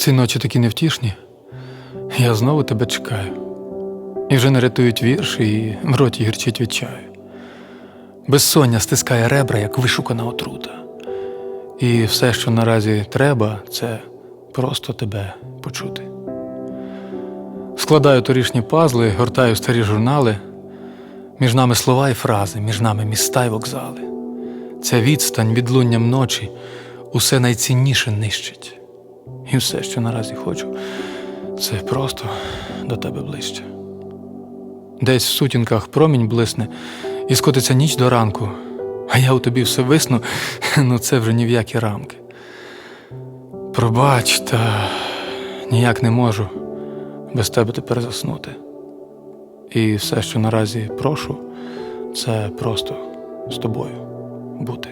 Ці ночі такі невтішні. Я знову тебе чекаю. І вже не рятують вірші, і в роті гірчить від чаю. Безсоння стискає ребра, як вишукана отрута. І все, що наразі треба, це просто тебе почути. Складаю торішні пазли, гортаю старі журнали. Між нами слова і фрази, між нами міста й вокзали. Ця відстань відлунням ночі усе найцінніше нищить. І все, що наразі хочу, це просто до тебе ближче. Десь в сутінках промінь блисне і скотиться ніч до ранку, а я у тобі все висну, ну це вже ні в які рамки. Пробач, та ніяк не можу без тебе тепер заснути. І все, що наразі прошу, це просто з тобою бути.